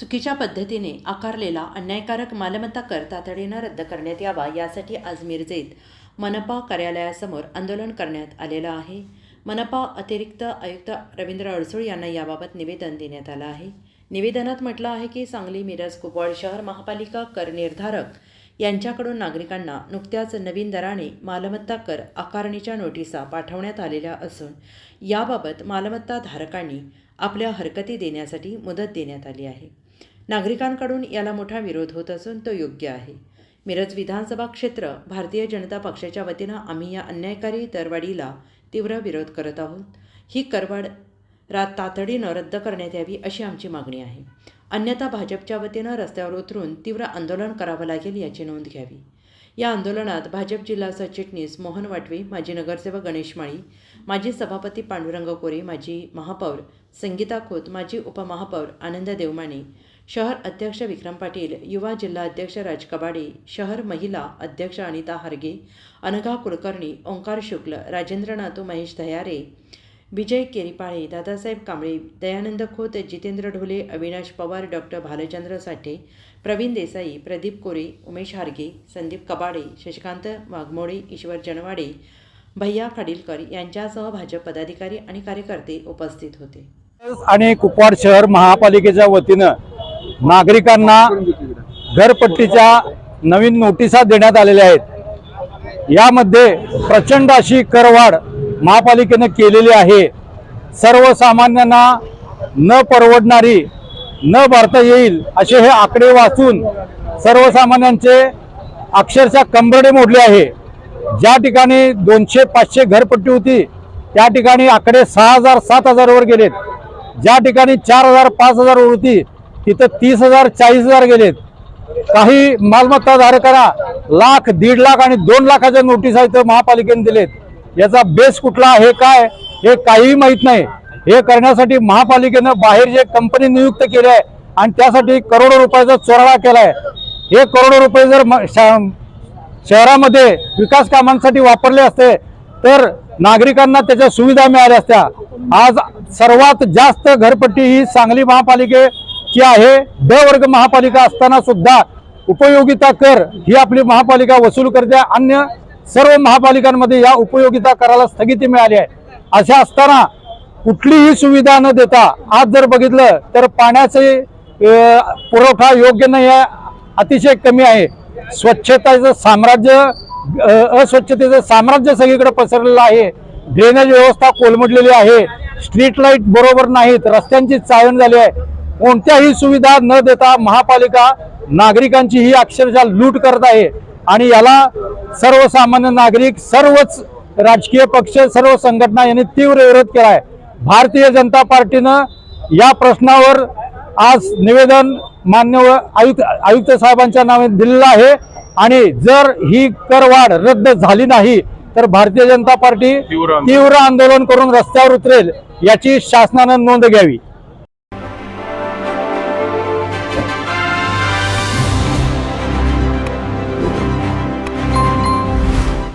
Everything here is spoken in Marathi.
चुकीच्या पद्धतीने आकारलेला अन्यायकारक मालमत्ता कर तातडीनं रद्द करण्यात यावा यासाठी आज मिरजेत मनपा कार्यालयासमोर आंदोलन करण्यात आलेलं आहे. मनपा अतिरिक्त आयुक्त रवींद्र अडसूळ यांना याबाबत निवेदन देण्यात आलं आहे. निवेदनात म्हटलं आहे की सांगली मिरज कुपवाड शहर महापालिका कर निर्धारक यांच्याकडून नागरिकांना नुकत्याच नवीन दराने मालमत्ता कर आकारणीच्या नोटिसा पाठवण्यात आलेल्या असून याबाबत मालमत्ता धारकांनी आपल्या हरकती देण्यासाठी मुदत देण्यात आली आहे. नागरिकांकडून याला मोठा विरोध होत असून तो योग्य आहे. मिरज विधानसभा क्षेत्र भारतीय जनता पक्षाच्या वतीनं आम्ही या अन्यायकारी दरवाढीला तीव्र विरोध करत आहोत. ही करवाढ रा तातडीनं रद्द करण्यात यावी अशी आमची मागणी आहे. अन्यथा भाजपच्या वतीनं रस्त्यावर उतरून तीव्र आंदोलन करावं लागेल याची नोंद घ्यावी. या आंदोलनात भाजप जिल्हा सरचिटणीस मोहन वाटवे माजी नगरसेवक गणेश माळी माजी सभापती पांडुरंग कोरे माजी महापौर संगीता खोत माजी उपमहापौर आनंद देवमाने शहर अध्यक्ष विक्रम पाटील युवा जिल्हा अध्यक्ष राज कबाडे शहर महिला अध्यक्ष अनिता हार्गे अनघा कुलकर्णी ओंकार शुक्ल राजेंद्र नातू महेश दयारे विजय केरीपाळे दादासाहेब कांबळे दयानंद खोत जितेंद्र ढोले अविनाश पवार डॉक्टर भालचंद्र साठे प्रवीण देसाई प्रदीप कोरे उमेश हार्गे संदीप कबाडे शशिकांत वाघमोडे ईश्वर जनवाडे भैया खाडीलकर यांच्यासह भाजप पदाधिकारी आणि कार्यकर्ते उपस्थित होते. आणि कुपवाड शहर महापालिकेच्या वतीनं नागरिकांना घरपट्टीच्या नवीन नोटिसा देण्यात आलेल्या आहेत. यामध्ये प्रचंड अशी करवाढ महापालिकेनं केलेली आहे. सर्वसामान्यांना न परवडणारी न भरता येईल असे हे आकडे वाचून सर्वसामान्यांचे अक्षरशः कंबरडे मोडले आहे. ज्या ठिकाणी दोनशे पाचशे घरपट्टी होती त्या ठिकाणी आकडे सहा हजार सात हजारवर गेलेत. ज्या ठिकाणी चार हजार पाच हजारवर होती तिथं तीस हजार चाळीस हजार गेलेत. काही मालमत्ता धारकांना लाख दीड लाख आणि दोन लाखाच्या नोटीस इथं महापालिकेने दिलेत. याचा बेस कुठला आहे काय हे काहीही माहीत नाही. हे करण्यासाठी महापालिकेनं बाहेर जे कंपनी नियुक्त केली आहे आणि त्यासाठी करोडो रुपयाचा चोराळा केलाय. हे करोडो रुपये जर म- शहरामध्ये विकास कामांसाठी वापरले असते तर नागरिकांना त्याच्या सुविधा मिळाल्या असत्या. आज सर्वात जास्त घरपट्टी ही सांगली महापालिके महापालिकेची आहे ड वर्ग महापालिका असताना सुद्धा उपयोगिता कर ही आपली महापालिका वसूल करते. अन्य सर्व महापालिकांमध्ये या उपयोगिता कराला स्थगिती मिळाली आहे. अशा असताना कुठलीही सुविधा न देता आज जर बघितलं तर पाण्याचे पुरवठा योग्य नाही आहे अतिशय कमी आहे. स्वच्छतेचं साम्राज्य अस्वच्छतेचं साम्राज्य सगळीकडे पसरलेलं आहे. ड्रेनेज व्यवस्था कोलमडलेली आहे. स्ट्रीट लाइट बरोबर नाहीत. रस्त्यांची चाळण झाली आहे. कोणत्याही सुविधा न देता महापालिका नागरिकांची ही अक्षरशः लूट करत आहे. आणि याला सर्वसामान्य नागरिक सर्वच राजकीय पक्ष सर्व संघटना यांनी तीव्र विरोध केला आहे भारतीय जनता पार्टीनं या प्रश्नावर आज निवेदन मान्य आयुक्त आयुक्त साहेबांच्या नावे दिलेलं आहे. आणि जर ही करवाढ रद्द झाली नाही तर भारतीय जनता पार्टी तीव्र आंदोलन करून रस्त्यावर उतरेल याची शासनानं नोंद घ्यावी.